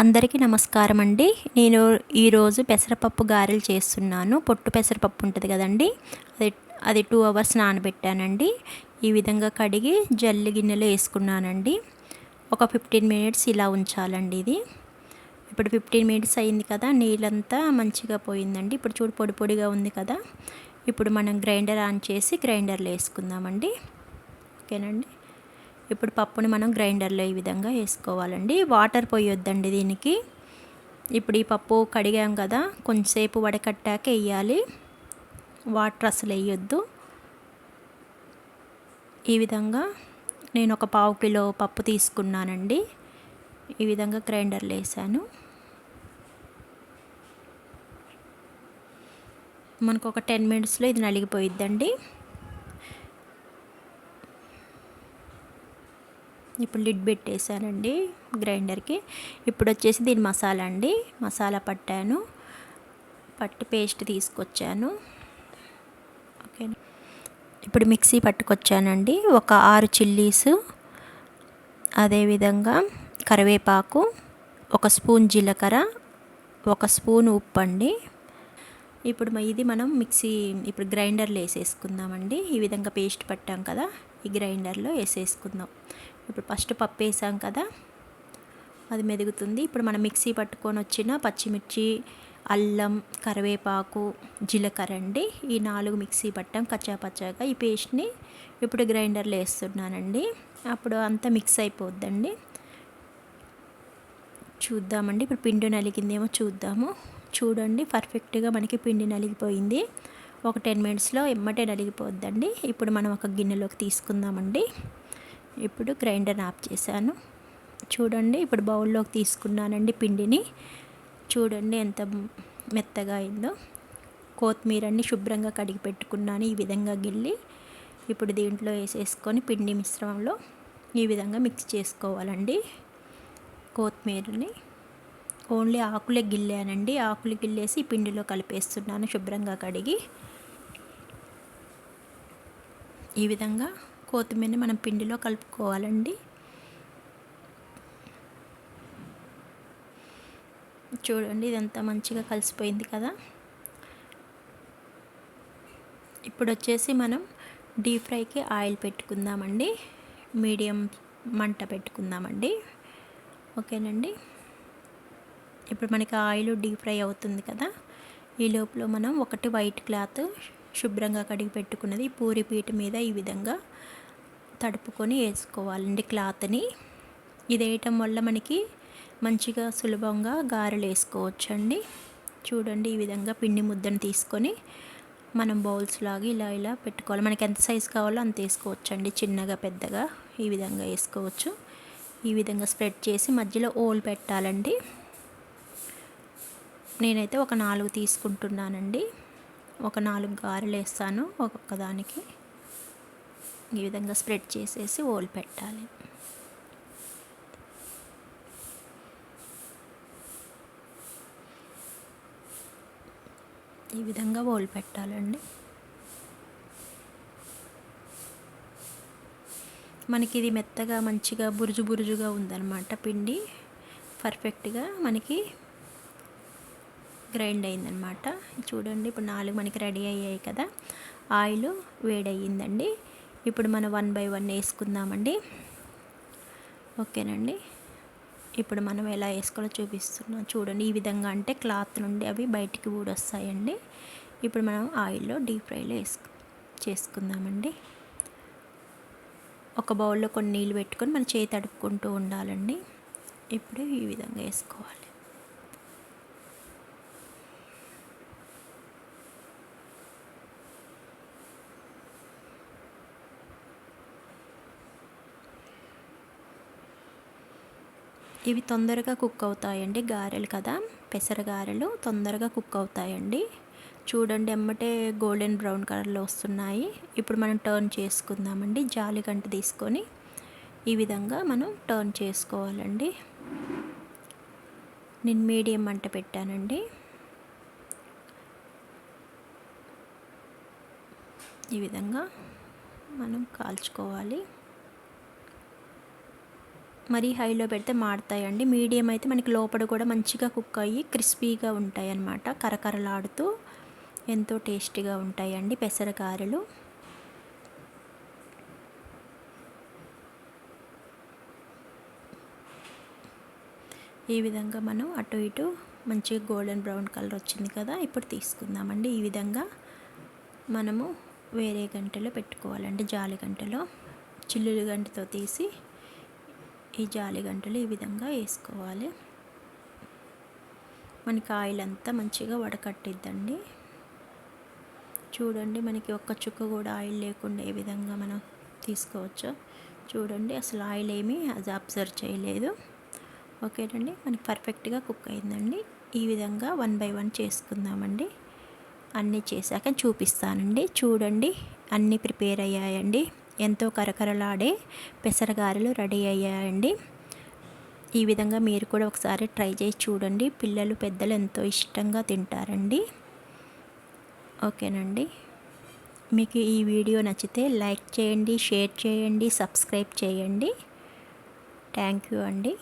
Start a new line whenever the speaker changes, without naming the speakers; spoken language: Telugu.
అందరికీ నమస్కారం అండి నేను ఈరోజు పెసరపప్పు గారెలు చేస్తున్నాను పొట్టు పెసరపప్పు ఉంటుంది కదండి అది అది టూ అవర్స్ నానబెట్టానండి ఈ విధంగా కడిగి జల్లి గిన్నెలో వేసుకున్నానండి ఒక ఫిఫ్టీన్ మినిట్స్ ఇలా ఉంచాలండి ఇది ఇప్పుడు ఫిఫ్టీన్ మినిట్స్ అయింది కదా నీళ్ళంతా మంచిగా పోయిందండి ఇప్పుడు చూడు పొడి పొడిగా ఉంది కదా ఇప్పుడు మనం గ్రైండర్ ఆన్ చేసి గ్రైండర్లో వేసుకుందామండి ఓకేనండి ఇప్పుడు పప్పుని మనం గ్రైండర్లో ఈ విధంగా వేసుకోవాలండి వాటర్ పోయొద్దండి దీనికి ఇప్పుడు ఈ పప్పు కడిగాం కదా కొంచెంసేపు వడకట్టాక వేయాలి వాటర్ అసలు వేయొద్దు ఈ విధంగా నేను ఒక పావు కిలో పప్పు తీసుకున్నానండి ఈ విధంగా గ్రైండర్లు వేసాను మనకు ఒక టెన్ మినిట్స్లో ఇది నలిగిపోయిద్దండి ఇప్పుడు లిడ్ పెట్టేశానండి గ్రైండర్కి ఇప్పుడు వచ్చేసి దీని మసాలా అండి మసాలా పట్టాను పట్టి పేస్ట్ తీసుకొచ్చాను ఓకే ఇప్పుడు మిక్సీ పట్టుకొచ్చానండి ఒక ఆరు చిల్లీస్ అదేవిధంగా కరివేపాకు ఒక స్పూన్ జీలకర్ర ఒక స్పూన్ ఉప్పు అండి ఇప్పుడు ఇది మనం మిక్సీ ఇప్పుడు గ్రైండర్లో వేసేసుకుందామండి ఈ విధంగా పేస్ట్ పట్టాం కదా ఈ గ్రైండర్లో వేసేసుకుందాం ఇప్పుడు ఫస్ట్ పప్పు వేసాం కదా అది మెదుగుతుంది ఇప్పుడు మనం మిక్సీ పట్టుకొని వచ్చిన పచ్చిమిర్చి అల్లం కరివేపాకు జీలకర్ర అండి ఈ నాలుగు మిక్సీ పట్టాం కచ్చాపచ్చాగా ఈ పేస్ట్ని ఇప్పుడు గ్రైండర్లో వేస్తున్నానండి అప్పుడు అంతా మిక్స్ అయిపోద్దండి చూద్దామండి ఇప్పుడు పిండి నలిగిందేమో చూద్దాము చూడండి పర్ఫెక్ట్గా మనకి పిండి నలిగిపోయింది ఒక టెన్ మినిట్స్లో ఎమ్మటే నలిగిపోద్దండి ఇప్పుడు మనం ఒక గిన్నెలోకి తీసుకుందామండి ఇప్పుడు గ్రైండర్ ఆఫ్ చేశాను చూడండి ఇప్పుడు బౌల్లోకి తీసుకున్నానండి పిండిని చూడండి ఎంత మెత్తగా అయిందో కొత్తిమీరని శుభ్రంగా కడిగి పెట్టుకున్నాను ఈ విధంగా గిల్లి ఇప్పుడు దీంట్లో వేసేసుకొని పిండి మిశ్రమంలో ఈ విధంగా మిక్స్ చేసుకోవాలండి కొత్తిమీరని ఓన్లీ ఆకులే గిల్లానండి ఆకులు గిల్లేసి పిండిలో కలిపేస్తున్నాను శుభ్రంగా కడిగి ఈ విధంగా కొత్తిమీరని మనం పిండిలో కలుపుకోవాలండి చూడండి ఇదంతా మంచిగా కలిసిపోయింది కదా ఇప్పుడు వచ్చేసి మనం డీప్ ఫ్రైకి ఆయిల్ పెట్టుకుందామండి మీడియం మంట పెట్టుకుందామండి ఓకేనండి ఇప్పుడు మనకి ఆయిల్ డీప్ ఫ్రై అవుతుంది కదా ఈ లోపల మనం ఒకటి వైట్ క్లాత్ శుభ్రంగా కడిగి పెట్టుకున్నది పూరి పీట మీద ఈ విధంగా తడుపుకొని వేసుకోవాలండి క్లాత్ని ఇది వేయటం వల్ల మనకి మంచిగా సులభంగా గారెలు వేసుకోవచ్చండి చూడండి ఈ విధంగా పిండి ముద్దను తీసుకొని మనం బౌల్స్ లాగా ఇలా ఇలా పెట్టుకోవాలి మనకి ఎంత సైజు కావాలో అంత వేసుకోవచ్చండి చిన్నగా పెద్దగా ఈ విధంగా వేసుకోవచ్చు ఈ విధంగా స్ప్రెడ్ చేసి మధ్యలో ఓల్ పెట్టాలండి నేనైతే ఒక నాలుగు తీసుకుంటున్నానండి ఒక నాలుగు గారెలు వేస్తాను ఒక్కొక్కదానికి దానికి ఈ విధంగా స్ప్రెడ్ చేసేసి ఓల్ పెట్టాలి ఈ విధంగా ఓల్ పెట్టాలండి మనకి ఇది మెత్తగా మంచిగా బురుజు బురుజుగా ఉందన్నమాట పిండి పర్ఫెక్ట్గా మనకి గ్రైండ్ అయిందనమాట చూడండి ఇప్పుడు నాలుగు మనకి రెడీ అయ్యాయి కదా ఆయిల్ వేడయ్యిందండి ఇప్పుడు మనం వన్ బై వన్ వేసుకుందామండి ఓకేనండి ఇప్పుడు మనం ఎలా వేసుకోవాలో చూపిస్తున్నాం చూడండి ఈ విధంగా అంటే క్లాత్ నుండి అవి బయటికి ఊడొస్తాయండి ఇప్పుడు మనం ఆయిల్లో డీప్ ఫ్రైలో వేసుకు చేసుకుందామండి ఒక బౌల్లో కొన్ని నీళ్ళు పెట్టుకొని మన చేతి అడుపుకుంటూ ఉండాలండి ఇప్పుడు ఈ విధంగా వేసుకోవాలి ఇవి తొందరగా కుక్ అవుతాయండి గారెలు కదా పెసర గారెలు తొందరగా కుక్ అవుతాయండి చూడండి ఎమ్మటే గోల్డెన్ బ్రౌన్ కలర్లో వస్తున్నాయి ఇప్పుడు మనం టర్న్ చేసుకుందామండి జాలి తీసుకొని ఈ విధంగా మనం టర్న్ చేసుకోవాలండి నేను మీడియం మంట పెట్టానండి ఈ విధంగా మనం కాల్చుకోవాలి మరీ హైలో పెడితే మాడతాయండి మీడియం అయితే మనకి లోపల కూడా మంచిగా కుక్ అయ్యి క్రిస్పీగా ఉంటాయి అన్నమాట కరకరలాడుతూ ఎంతో టేస్టీగా ఉంటాయండి పెసరకారలు ఈ విధంగా మనం అటు ఇటు మంచిగా గోల్డెన్ బ్రౌన్ కలర్ వచ్చింది కదా ఇప్పుడు తీసుకుందామండి ఈ విధంగా మనము వేరే గంటలో పెట్టుకోవాలండి జాలి గంటలో చిల్లులు గంటతో తీసి ఈ జాలి గంటలు ఈ విధంగా వేసుకోవాలి మనకి ఆయిల్ అంతా మంచిగా వడకట్టిద్దండి చూడండి మనకి ఒక్క చుక్క కూడా ఆయిల్ లేకుండా ఏ విధంగా మనం తీసుకోవచ్చు చూడండి అసలు ఆయిల్ ఏమీ అది అబ్జర్వ్ చేయలేదు ఓకేనండి మనకి పర్ఫెక్ట్గా కుక్ అయిందండి ఈ విధంగా వన్ బై వన్ చేసుకుందామండి అన్నీ చేశాక చూపిస్తానండి చూడండి అన్నీ ప్రిపేర్ అయ్యాయండి ఎంతో కరకరలాడే పెసరగారెలు రెడీ అయ్యాయండి ఈ విధంగా మీరు కూడా ఒకసారి ట్రై చేసి చూడండి పిల్లలు పెద్దలు ఎంతో ఇష్టంగా తింటారండి ఓకేనండి మీకు ఈ వీడియో నచ్చితే లైక్ చేయండి షేర్ చేయండి సబ్స్క్రైబ్ చేయండి థ్యాంక్ యూ అండి